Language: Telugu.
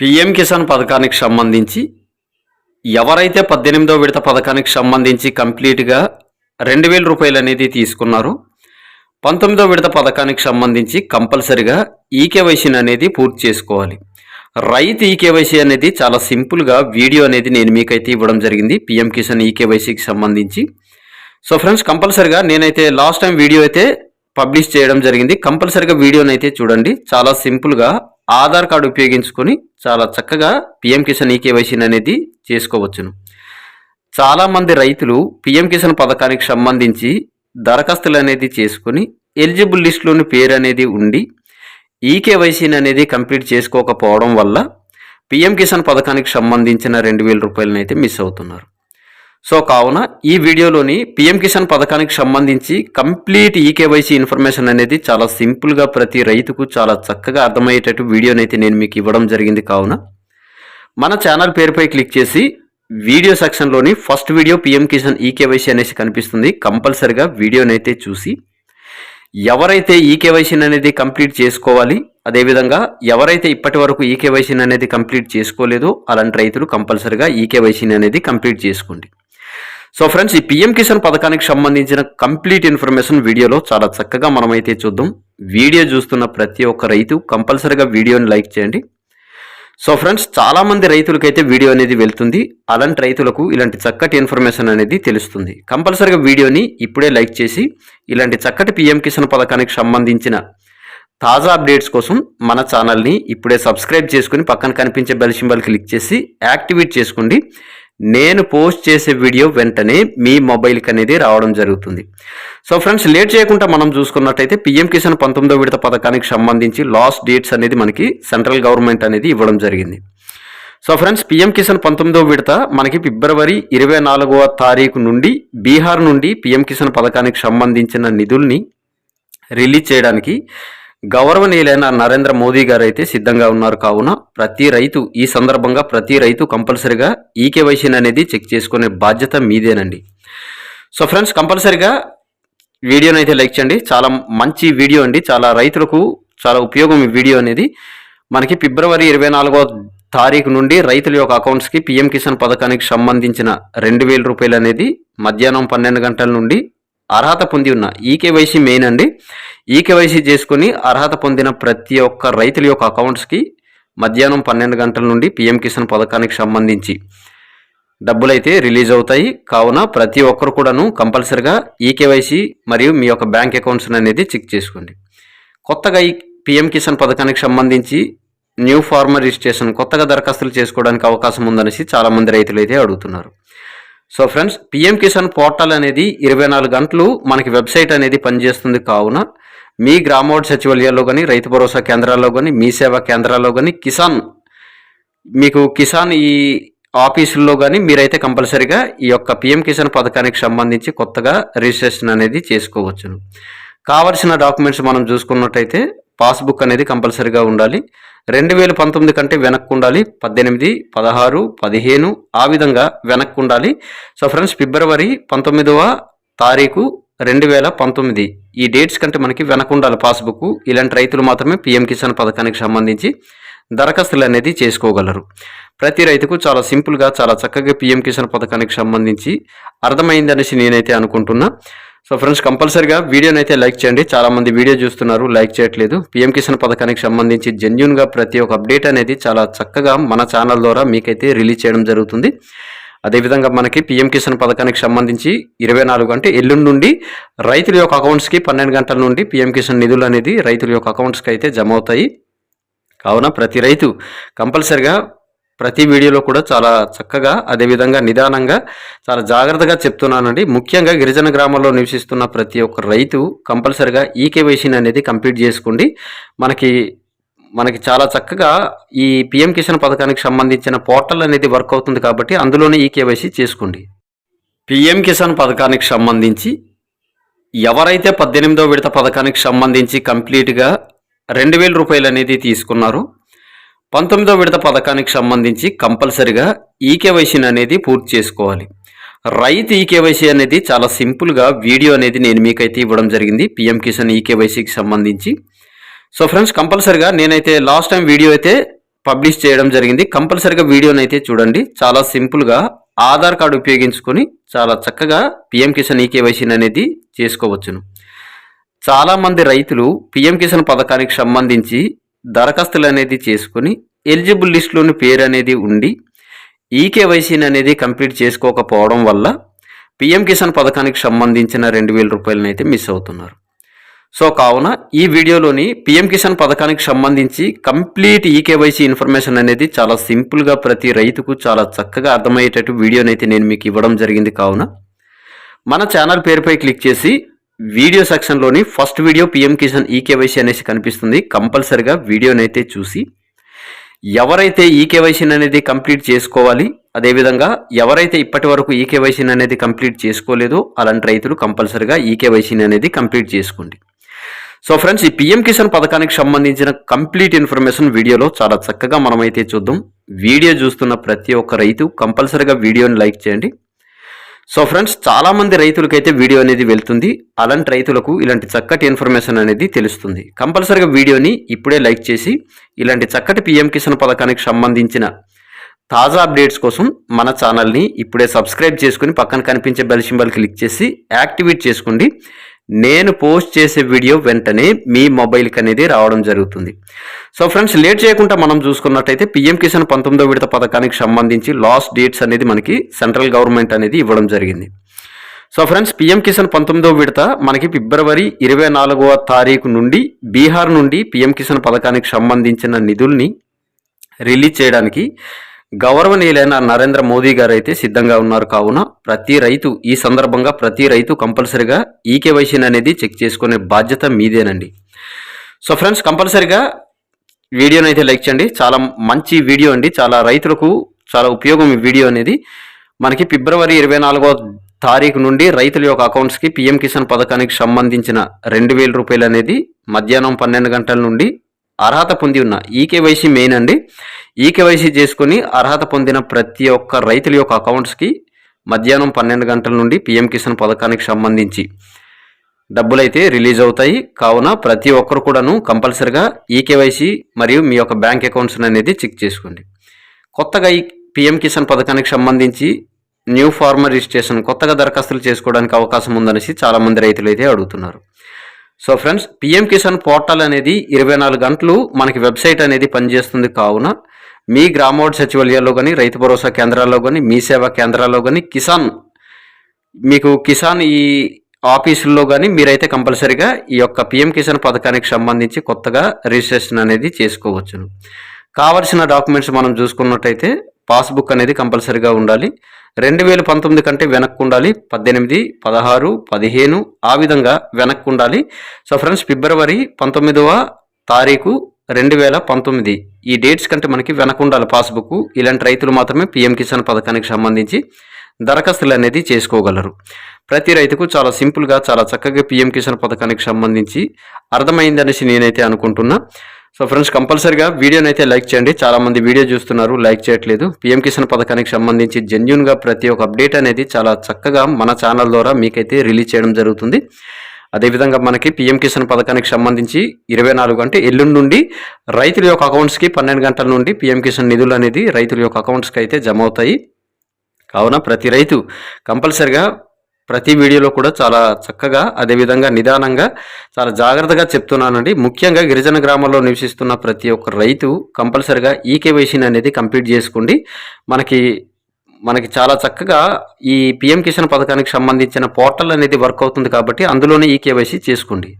పిఎం కిసాన్ పథకానికి సంబంధించి ఎవరైతే పద్దెనిమిదో విడత పథకానికి సంబంధించి కంప్లీట్గా రెండు వేల రూపాయలు అనేది తీసుకున్నారో పంతొమ్మిదో విడత పథకానికి సంబంధించి కంపల్సరిగా ఈకేవైసీని అనేది పూర్తి చేసుకోవాలి. రైతు ఈకేవైసీ అనేది చాలా సింపుల్గా వీడియో అనేది నేను మీకైతే ఇవ్వడం జరిగింది పిఎం కిసాన్ ఈకేవైసీకి సంబంధించి. సో ఫ్రెండ్స్ కంపల్సరిగా నేనైతే లాస్ట్ టైం వీడియో అయితే పబ్లిష్ చేయడం జరిగింది. కంపల్సరిగా వీడియోని అయితే చూడండి చాలా సింపుల్గా ఆధార్ కార్డు ఉపయోగించుకొని చాలా చక్కగా పిఎం కిసాన్ ఈకేవైసీని అనేది చేసుకోవచ్చును. చాలామంది రైతులు పిఎం కిసాన్ పథకానికి సంబంధించి దరఖాస్తులు అనేది చేసుకొని ఎలిజిబుల్ లిస్టులోని పేరు అనేది ఉండి ఈకేవైసీని అనేది కంప్లీట్ చేసుకోకపోవడం వల్ల పిఎం కిసాన్ పథకానికి సంబంధించిన రెండు వేల రూపాయలనైతే మిస్ అవుతున్నారు. సో కావున ఈ వీడియోలోని పిఎం కిసాన్ పథకానికి సంబంధించి కంప్లీట్ ఈకేవైసీ ఇన్ఫర్మేషన్ అనేది చాలా సింపుల్గా ప్రతి రైతుకు చాలా చక్కగా అర్థమయ్యేటట్టు వీడియోనైతే నేను మీకు ఇవ్వడం జరిగింది కావున. మన ఛానల్ పేరుపై క్లిక్ చేసి video సెక్షన్లోని first video PM Kisan eKYC అనేసి కనిపిస్తుంది. కంపల్సరిగా వీడియోనైతే చూసి ఎవరైతే ఈకేవైసీని అనేది కంప్లీట్ చేసుకోవాలి అదేవిధంగా ఎవరైతే ఇప్పటి వరకు ఈకేవైసీని అనేది కంప్లీట్ చేసుకోలేదో అలాంటి రైతులు కంపల్సరిగా ఈకేవైసీని అనేది కంప్లీట్ చేసుకోండి. సో ఫ్రెండ్స్ ఈ పిఎం కిసాన్ పథకానికి సంబంధించిన కంప్లీట్ ఇన్ఫర్మేషన్ వీడియోలో చాలా చక్కగా మనమైతే చూద్దాం. వీడియో చూస్తున్న ప్రతి ఒక్క రైతు కంపల్సరిగా వీడియోని లైక్ చేయండి. సో ఫ్రెండ్స్ చాలామంది రైతులకైతే వీడియో అనేది వెళ్తుంది. అలాంటి రైతులకు ఇలాంటి చక్కటి ఇన్ఫర్మేషన్ అనేది తెలుస్తుంది. కంపల్సరిగా వీడియోని ఇప్పుడే లైక్ చేసి ఇలాంటి చక్కటి పిఎం కిసాన్ పథకానికి సంబంధించిన తాజా అప్డేట్స్ కోసం మన ఛానల్ని ఇప్పుడే సబ్స్క్రైబ్ చేసుకుని పక్కన కనిపించే బెల్ సింబల్ క్లిక్ చేసి యాక్టివేట్ చేసుకోండి. నేను పోస్ట్ చేసే వీడియో వెంటనే మీ మొబైల్కి అనేది రావడం జరుగుతుంది. సో ఫ్రెండ్స్ లేట్ చేయకుండా మనం చూసుకున్నట్టయితే పిఎం కిసాన్ పంతొమ్మిదో విడత పథకానికి సంబంధించి లాస్ట్ డేట్స్ అనేది మనకి సెంట్రల్ గవర్నమెంట్ అనేది ఇవ్వడం జరిగింది. సో ఫ్రెండ్స్ పిఎం కిసాన్ పంతొమ్మిదో విడత మనకి ఫిబ్రవరి ఇరవై నాలుగవ తారీఖు నుండి బీహార్ నుండి పిఎం కిసాన్ పథకానికి సంబంధించిన నిధుల్ని రిలీజ్ చేయడానికి గౌరవనీయులైన నరేంద్ర మోదీ గారు అయితే సిద్ధంగా ఉన్నారు కావున ప్రతి రైతు ఈ సందర్భంగా ప్రతి రైతు కంపల్సరిగా ఈకేవైసీని అనేది చెక్ చేసుకునే బాధ్యత మీదేనండి. సో ఫ్రెండ్స్ కంపల్సరిగా వీడియోని అయితే లైక్ చేయండి. చాలా మంచి వీడియో అండి. చాలా రైతులకు చాలా ఉపయోగం ఈ వీడియో అనేది. మనకి ఫిబ్రవరి ఇరవై నాలుగో తారీఖు నుండి రైతుల యొక్క అకౌంట్స్కి పిఎం కిసాన్ పథకానికి సంబంధించిన రెండు వేల రూపాయలు అనేది మధ్యాహ్నం పన్నెండు గంటల నుండి అర్హత పొంది ఉన్న ఈకేవైసీ మెయిన్ అండి. ఈకేవైసీ చేసుకుని అర్హత పొందిన ప్రతి ఒక్క రైతుల యొక్క అకౌంట్స్కి మధ్యాహ్నం పన్నెండు గంటల నుండి పిఎం కిసాన్ పథకానికి సంబంధించి డబ్బులైతే రిలీజ్ అవుతాయి. కావున ప్రతి ఒక్కరు కూడాను కంపల్సరిగా ఈకేవైసీ మరియు మీ యొక్క బ్యాంక్ అకౌంట్స్ అనేది చెక్ చేసుకోండి. కొత్తగా ఈ పిఎం కిసాన్ పథకానికి సంబంధించి న్యూ ఫార్మర్ రిజిస్ట్రేషన్ కొత్తగా దరఖాస్తులు చేసుకోవడానికి అవకాశం ఉందనేసి చాలామంది రైతులు అయితే అడుగుతున్నారు. So friends PM Kisan portal అనేది ఇరవై నాలుగు గంటలు మనకి వెబ్సైట్ అనేది పనిచేస్తుంది కావున మీ గ్రామోడ్ సచివాలయాల్లో కానీ రైతు భరోసా కేంద్రాల్లో కానీ మీ సేవా కేంద్రాల్లో కానీ కిసాన్ మీకు కిసాన్ ఈ ఆఫీసుల్లో కానీ మీరైతే కంపల్సరీగా ఈ యొక్క పిఎం కిసాన్ పథకానికి సంబంధించి కొత్తగా రిజిస్ట్రేషన్ అనేది చేసుకోవచ్చును. కావలసిన డాక్యుమెంట్స్ మనం చూసుకున్నట్టయితే పాస్బుక్ అనేది కంపల్సరీగా ఉండాలి. రెండు వేల పంతొమ్మిది కంటే వెనక్కు ఉండాలి. పద్దెనిమిది పదహారు పదిహేను ఆ విధంగా వెనక్కు ఉండాలి. సో ఫ్రెండ్స్ ఫిబ్రవరి పంతొమ్మిదవ తారీఖు రెండు వేల పంతొమ్మిది. ఈ డేట్స్ కంటే మనకి వెనక ఉండాలి పాస్బుక్. ఇలాంటి రైతులు మాత్రమే పిఎం కిసాన్ పథకానికి సంబంధించి దరఖాస్తులు అనేది చేసుకోగలరు. ప్రతి రైతుకు చాలా సింపుల్గా చాలా చక్కగా పిఎం కిసాన్ పథకానికి సంబంధించి అర్థమైందనేసి నేనైతే అనుకుంటున్నా. సో ఫ్రెండ్స్ కంపల్సరిగా వీడియోని అయితే లైక్ చేయండి. చాలామంది వీడియో చూస్తున్నారు లైక్ చేయట్లేదు. పిఎం కిసాన్ పథకానికి సంబంధించి జెన్యున్గా ప్రతి ఒక్క అప్డేట్ అనేది చాలా చక్కగా మన ఛానల్ ద్వారా మీకైతే రిలీజ్ చేయడం జరుగుతుంది. అదేవిధంగా మనకి పిఎం కిసాన్ పథకానికి సంబంధించి ఇరవై నాలుగు అంటే ఎల్లుండి నుండి రైతుల యొక్క అకౌంట్స్కి పన్నెండు గంటల నుండి పిఎం కిసాన్ నిధులు అనేది రైతుల యొక్క అకౌంట్స్కి అయితే జమ అవుతాయి. కావున ప్రతి రైతు కంపల్సరిగా ప్రతి వీడియోలో కూడా చాలా చక్కగా అదేవిధంగా నిదానంగా చాలా జాగ్రత్తగా చెప్తున్నానండి. ముఖ్యంగా గిరిజన గ్రామాల్లో నివసిస్తున్న ప్రతి ఒక్క రైతు కంపల్సరిగా ఈకేవైసీని అనేది కంప్లీట్ చేసుకోండి. మనకి మనకి చాలా చక్కగా ఈ పిఎం కిసాన్ పథకానికి సంబంధించిన పోర్టల్ అనేది వర్క్ అవుతుంది కాబట్టి అందులోనే ఈకేవైసీ చేసుకోండి. పిఎం కిసాన్ పథకానికి సంబంధించి ఎవరైతే పద్దెనిమిదో విడత పథకానికి సంబంధించి కంప్లీట్గా రెండు వేల రూపాయలు అనేది తీసుకున్నారో పంతొమ్మిదో విడత పథకానికి సంబంధించి కంపల్సరిగా ఈకేవైసీని అనేది పూర్తి చేసుకోవాలి. రైతు ఈకేవైసీ అనేది చాలా సింపుల్గా వీడియో అనేది నేను మీకైతే ఇవ్వడం జరిగింది పిఎం కిసాన్ ఈకేవైసీకి సంబంధించి. సో ఫ్రెండ్స్ కంపల్సరిగా నేనైతే లాస్ట్ టైం వీడియో అయితే పబ్లిష్ చేయడం జరిగింది. కంపల్సరిగా వీడియోని అయితే చూడండి. చాలా సింపుల్గా ఆధార్ కార్డు ఉపయోగించుకొని చాలా చక్కగా పిఎం కిసాన్ ఈకేవైసీని అనేది చేసుకోవచ్చును. చాలామంది రైతులు పిఎం కిసాన్ పథకానికి సంబంధించి దరఖాస్తులు అనేది చేసుకుని ఎలిజిబుల్ లిస్టులోని పేరు అనేది ఉండి ఈకేవైసీని అనేది కంప్లీట్ చేసుకోకపోవడం వల్ల పిఎం కిసాన్ పథకానికి సంబంధించిన రెండు వేల రూపాయలను అయితే మిస్ అవుతున్నారు. సో కావున ఈ వీడియోలోని పిఎం కిసాన్ పథకానికి సంబంధించి కంప్లీట్ ఈకేవైసీ ఇన్ఫర్మేషన్ అనేది చాలా సింపుల్గా ప్రతి రైతుకు చాలా చక్కగా అర్థమయ్యేటట్టు వీడియోనైతే అయితే నేను మీకు ఇవ్వడం జరిగింది. కావున మన ఛానల్ పేరుపై క్లిక్ చేసి video సెక్షన్లోని first video PM Kisan eKYC అనేసి కనిపిస్తుంది. కంపల్సరిగా వీడియోనైతే అయితే చూసి ఎవరైతే ఈకేవైసీని అనేది కంప్లీట్ చేసుకోవాలి అదేవిధంగా ఎవరైతే ఇప్పటి వరకు ఈకేవైసీని అనేది కంప్లీట్ చేసుకోలేదో అలాంటి రైతులు కంపల్సరిగా ఈకేవైసీని అనేది కంప్లీట్ చేసుకోండి. సో ఫ్రెండ్స్ ఈ పిఎం కిసాన్ పథకానికి సంబంధించిన కంప్లీట్ ఇన్ఫర్మేషన్ వీడియోలో చాలా చక్కగా మనమైతే చూద్దాం. వీడియో చూస్తున్న ప్రతి ఒక్క రైతు కంపల్సరిగా వీడియోని లైక్ చేయండి. సో ఫ్రెండ్స్ చాలామంది రైతులకైతే వీడియో అనేది వెళ్తుంది. అలాంటి రైతులకు ఇలాంటి చక్కటి ఇన్ఫర్మేషన్ అనేది తెలుస్తుంది. కంపల్సరిగా వీడియోని ఇప్పుడే లైక్ చేసి ఇలాంటి చక్కటి పిఎం కిసాన్ పథకానికి సంబంధించిన తాజా అప్డేట్స్ కోసం మన ఛానల్ని ఇప్పుడే సబ్స్క్రైబ్ చేసుకుని పక్కన కనిపించే బెల్ సింబల్ క్లిక్ చేసి యాక్టివేట్ చేసుకోండి. నేను పోస్ట్ చేసే వీడియో వెంటనే మీ మొబైల్కి అనేది రావడం జరుగుతుంది. సో ఫ్రెండ్స్ లేట్ చేయకుండా మనం చూసుకున్నట్టయితే పిఎం కిసాన్ పంతొమ్మిదో విడత పథకానికి సంబంధించి లాస్ట్ డేట్స్ అనేది మనకి సెంట్రల్ గవర్నమెంట్ అనేది ఇవ్వడం జరిగింది. సో ఫ్రెండ్స్ పిఎం కిసాన్ పంతొమ్మిదో విడత మనకి ఫిబ్రవరి ఇరవై నాలుగవ తారీఖు నుండి బీహార్ నుండి పిఎం కిసాన్ పథకానికి సంబంధించిన నిధుల్ని రిలీజ్ చేయడానికి గౌరవనీయులైన నరేంద్ర మోదీ గారు అయితే సిద్ధంగా ఉన్నారు కావున ప్రతి రైతు ఈ సందర్భంగా ప్రతి రైతు కంపల్సరిగా ఈకేవైసీని అనేది చెక్ చేసుకునే బాధ్యత మీదేనండి. సో ఫ్రెండ్స్ కంపల్సరిగా వీడియోని అయితే లైక్ చేయండి. చాలా మంచి వీడియో అండి. చాలా రైతులకు చాలా ఉపయోగం ఈ వీడియో అనేది. మనకి ఫిబ్రవరి ఇరవై నాలుగో తారీఖు నుండి రైతుల యొక్క అకౌంట్స్కి పిఎం కిసాన్ పథకానికి సంబంధించిన రెండు వేల రూపాయలు అనేది మధ్యాహ్నం పన్నెండు గంటల నుండి అర్హత పొంది ఉన్న ఈకేవైసీ మెయిన్ అండి. ఈకేవైసీ చేసుకుని అర్హత పొందిన ప్రతి ఒక్క రైతుల యొక్క అకౌంట్స్కి మధ్యాహ్నం పన్నెండు గంటల నుండి పిఎం కిసాన్ పథకానికి సంబంధించి డబ్బులు అయితే రిలీజ్ అవుతాయి. కావున ప్రతి ఒక్కరు కూడాను కంపల్సరిగా ఈకేవైసీ మరియు మీ యొక్క బ్యాంక్ అకౌంట్స్ అనేది చెక్ చేసుకోండి. కొత్తగా ఈ పిఎం కిసాన్ పథకానికి సంబంధించి న్యూ ఫార్మర్ రిజిస్ట్రేషన్ కొత్తగా దరఖాస్తులు చేసుకోవడానికి అవకాశం ఉందనేసి చాలామంది రైతులు అయితే అడుగుతున్నారు. So friends PM Kisan portal అనేది ఇరవై నాలుగు గంటలు మనకి వెబ్సైట్ అనేది పనిచేస్తుంది కావున మీ గ్రామోడ్ సచివాలయాల్లో కానీ రైతు భరోసా కేంద్రాల్లో కానీ మీ సేవా కేంద్రాల్లో కానీ కిసాన్ మీకు కిసాన్ ఈ ఆఫీసుల్లో కానీ మీరైతే కంపల్సరీగా ఈ యొక్క పిఎం కిసాన్ పథకానికి సంబంధించి కొత్తగా రిజిస్ట్రేషన్ అనేది చేసుకోవచ్చును. కావలసిన డాక్యుమెంట్స్ మనం చూసుకున్నట్టయితే పాస్బుక్ అనేది కంపల్సరీగా ఉండాలి. రెండు వేల పంతొమ్మిది కంటే వెనక్కు ఉండాలి పద్దెనిమిది పదహారు పదిహేను ఆ విధంగా వెనక్కు ఉండాలి సో ఫ్రెండ్స్ ఫిబ్రవరి పంతొమ్మిదవ తారీఖు రెండు వేల పంతొమ్మిది. ఈ డేట్స్ కంటే మనకి వెనక ఉండాలి పాస్బుక్. ఇలాంటి రైతులు మాత్రమే పిఎం కిసాన్ పథకానికి సంబంధించి దరఖాస్తులు అనేది చేసుకోగలరు. ప్రతి రైతుకు చాలా సింపుల్గా చాలా చక్కగా పిఎం కిసాన్ పథకానికి సంబంధించి అర్థమైందనేసి నేనైతే అనుకుంటున్నా. సో ఫ్రెండ్స్ కంపల్సరిగా వీడియోని అయితే లైక్ చేయండి. చాలామంది వీడియో చూస్తున్నారు లైక్ చేయట్లేదు. పిఎం కిసాన్ పథకానికి సంబంధించి జెన్యున్గా ప్రతి ఒక్క అప్డేట్ అనేది చాలా చక్కగా మన ఛానల్ ద్వారా మీకైతే రిలీజ్ చేయడం జరుగుతుంది. అదేవిధంగా మనకి పిఎం కిసాన్ పథకానికి సంబంధించి ఇరవై నాలుగు అంటే ఎల్లుండి నుండి రైతుల యొక్క అకౌంట్స్కి పన్నెండు గంటల నుండి పిఎం కిసాన్ నిధులు అనేది రైతుల యొక్క అకౌంట్స్కి అయితే జమ అవుతాయి. కావున ప్రతి రైతు కంపల్సరిగా ప్రతి వీడియోలో కూడా చాలా చక్కగా అదేవిధంగా నిదానంగా చాలా జాగ్రత్తగా చెప్తున్నానండి. ముఖ్యంగా గిరిజన గ్రామాల్లో నివసిస్తున్న ప్రతి ఒక్క రైతు కంపల్సరిగా ఈకేవైసీని అనేది కంప్లీట్ చేసుకోండి. మనకి మనకి చాలా చక్కగా ఈ పిఎం కిసాన్ పథకానికి సంబంధించిన పోర్టల్ అనేది వర్క్ అవుతుంది కాబట్టి అందులోనే ఈకేవైసీ చేసుకోండి.